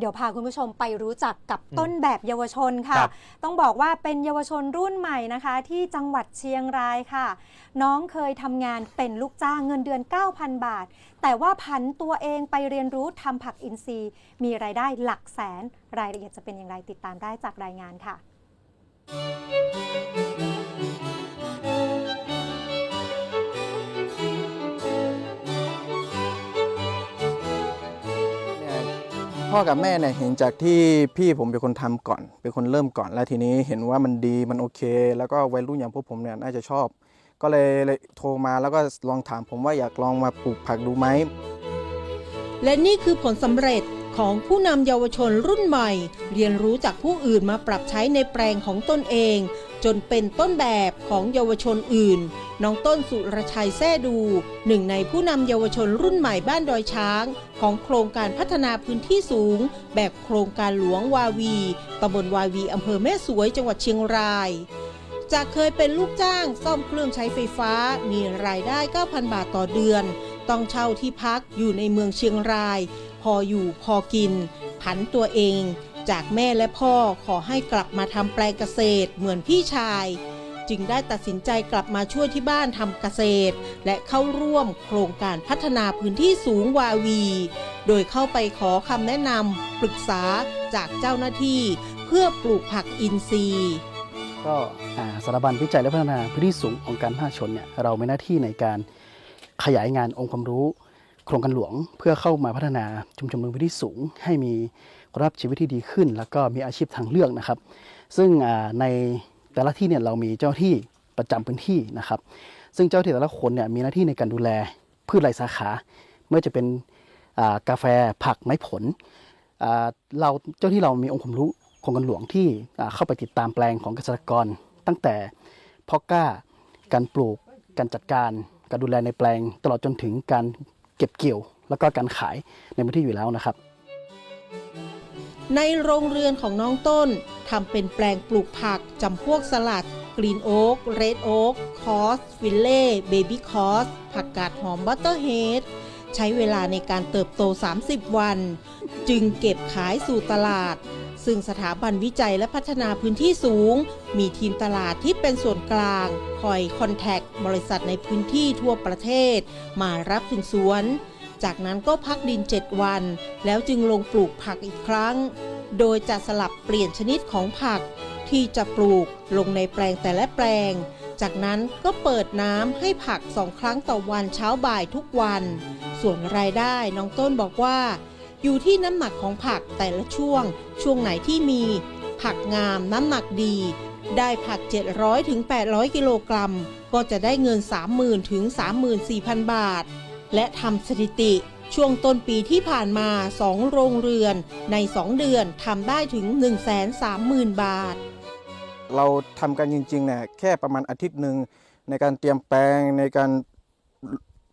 เดี๋ยวพาคุณผู้ชมไปรู้จักกับต้นแบบเยาวชนค่ะ ครับต้องบอกว่าเป็นเยาวชนรุ่นใหม่นะคะ ที่จังหวัดเชียงรายค่ะ น้องเคยทำงานเป็นลูกจ้างเงินเดือน 9,000 บาท แต่ว่าผันตัวเองไปเรียนรู้ทำผักอินทรีย์ มีรายได้หลักแสน รายละเอียดจะเป็นอย่างไรติดตามได้จากรายงานค่ะ พ่อกับแม่เนี่ยเห็นจากที่พี่ผมเป็นคนทำก่อน เป็นคนเริ่มก่อนแล้วทีนี้เห็นว่ามันดีมันโอเค แล้วก็วัยรุ่นอย่างพวกผมเนี่ยน่าจะชอบ ก็เลยเลยโทรมาแล้วก็ลองถามผมว่าอยากลองมาปลูกผักดูไหมและนี่คือผลสำเร็จของผู้นำเยาวชนรุ่นใหม่ เรียนรู้จากผู้อื่นมาปรับใช้ในแปลงของตนเอง จนเป็นต้นแบบของเยาวชนอื่น น้องต้นสุรชัยแซ่ดู หนึ่งในผู้นำเยาวชนรุ่นใหม่บ้านดอยช้าง ของโครงการพัฒนาพื้นที่สูง แบบโครงการหลวงวาวีตำบลวาวีอำเภอแม่สวยจังหวัดเชียงรายจากเคยเป็นลูกจ้างซ่อมเครื่องใช้ไฟฟ้ามีรายได้ 9,000 บาทต่อเดือน ต้องเช่าที่พักอยู่ในเมืองเชียงราย พออยู่พอกิน ผันตัวเอง จากแม่และพ่อขอให้กลับมาทำแปลงเกษตรเหมือนพี่ชาย จึงได้ตัดสินใจกลับมาช่วยที่บ้านทำเกษตร และเข้าร่วมโครงการพัฒนาพื้นที่สูงวาวี โดยเข้าไปขอคำแนะนำปรึกษาจากเจ้าหน้าที่ เพื่อปลูกผักอินทรีย์ ก็อ่าสถาบันวิจัยและพัฒนาพื้นที่สูงองค์การมหาชนเนี่ยเรามีหน้าที่ในการขยายงานองค์ความรู้ โครงการหลวงเพื่อเข้ามาพัฒนาชุมชนเมืองพื้นที่สูงให้มี คุณภาพชีวิตที่ดีขึ้น แล้วก็มีอาชีพทางเลือกนะครับ ซึ่งในแต่ละที่เนี่ยเรามีเจ้าที่ประจำพื้นที่นะครับ ซึ่งเจ้าที่แต่ละคนเนี่ยมีหน้าที่ในการดูแลพืชไรายสาขาไม่ว่าจะเป็นกาแฟผักไม้ผลเราเจ้าที่เรามีองค์ความรู้โครงการหลวงที่เข้าไปติดตามแปลงของเกษตรกร ตั้งแต่เพาะกล้า การปลูก การจัดการ การดูแลในแปลง ตลอดจนถึงการเก็บเกี่ยว แล้วก็การขายในพื้นที่อยู่แล้วนะครับ ในโรงเรือนของน้องต้นทำเป็นแปลงปลูกผักจำพวกสลัด กรีนโอ๊กเรดโอ๊กคอสฟิลเล่เบบี้คอสผักกาดหอมบัตเตอร์เฮดใช้เวลาในการเติบโต 30 วัน จึงเก็บขายสู่ตลาด ซึ่งสถาบันวิจัยและพัฒนาพื้นที่สูง มีทีมตลาดที่เป็นส่วนกลาง คอยคอนแทคบริษัทในพื้นที่ทั่วประเทศ มารับถึงสวน จากนั้นก็พักดิน 7 วัน แล้วจึงลงปลูกผักอีกครั้ง โดยจะสลับเปลี่ยนชนิดของผักที่จะปลูกลงในแปลงแต่ละแปลง จากนั้นก็เปิดน้ำให้ผักสองครั้งต่อวันเช้าบ่ายทุกวัน ส่วนรายได้น้องต้นบอกว่า อยู่ที่น้ำหนักของผักแต่ละช่วง ช่วงไหนที่มี ผักงามน้ำหนักดี ได้ผัก 700-800 กิโลกรัม ก็จะได้เงิน 30,000ถึง34,000 บาท และทำสถิติช่วงต้นปีที่ผ่านมา 2 โรงเรือนใน 2 เดือนทำได้ถึง 130,000 บาท เราทำกันจริงๆเนี่ยแค่ประมาณอาทิตย์หนึ่งในการเตรียมแปลงในการ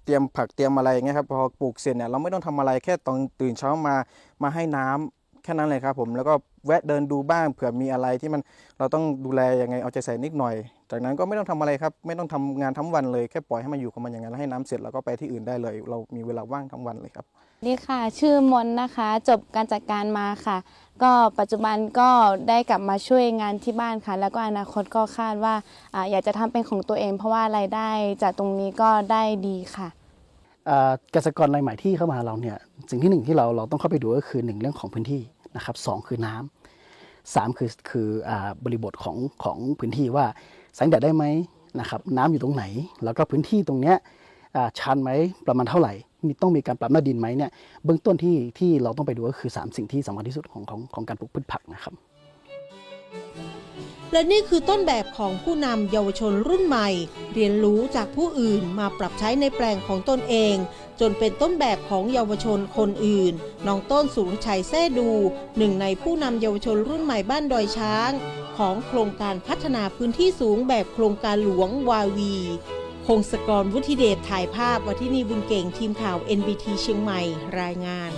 เตรียมผักเตรียมอะไรอย่างเงี้ยครับพอปลูกเสร็จเนี่ยเราไม่ต้องทำอะไรแค่ตอนตื่นเช้ามามาให้น้ำ แค่นั้นเลยครับผมแล้วก็แวะเดินดูบ้างเผื่อมีอะไรที่มันเราต้องดูแลยังไงเอาใจใส่นิดหน่อย จากนั้นก็ไม่ต้องทำอะไรครับ ไม่ต้องทำงานทั้งวันเลยแค่ปล่อยให้มันอยู่ของมันอย่างนั้นแล้วให้น้ำเสร็จแล้วก็ไปที่อื่นได้เลย เรามีเวลาว่างทั้งวันเลยครับสวัสดีค่ะ ชื่อมนนะคะ จบการจัดการมาค่ะ ก็ปัจจุบันก็ได้กลับมาช่วยงานที่บ้านค่ะ แล้วก็อนาคตก็คาดว่าอาอยากจะทำเป็นของตัวเอง เพราะว่ารายได้จากตรงนี้ก็ได้ดีค่ะอ่าเกษตรกรรายใหม่ที่เข้ามาเราเนี่ยสิ่งที่หนึ่งที่เราเราต้องเข้าไปดูก็คือหนึ่งเรื่องของพื้นที่ นะครับสองคือน้ำสามคือคืออบริบทของของพื้นที่ว่าแสงแดดได้ไหมนะครับน้ำอยู่ตรงไหน แล้วก็พื้นที่ตรงเนี้ยชันไหมประมาณเท่าไหร่มีต้องมีการปรับหน้าดินไหมเนี่ยเบื้องต้นที่ที่เราต้องไปดูก็คือ 3 สิ่งที่สำคัญที่สุดของของของการปลูกพืชผักนะครับ และนี่คือต้นแบบของผู้นำเยาวชนรุ่นใหม่ เรียนรู้จากผู้อื่นมาปรับใช้ในแปลงของตนเอง จนเป็นต้นแบบของเยาวชนคนอื่น น้องต้นสุรชัยแซ่ดู หนึ่งในผู้นำเยาวชนรุ่นใหม่บ้านดอยช้าง ของโครงการพัฒนาพื้นที่สูงแบบโครงการหลวงวาวีพงศกรวุฒิเดชถ่ายภาพวัทินีบุญเก่งทีมข่าว NBT เชียงใหม่รายงาน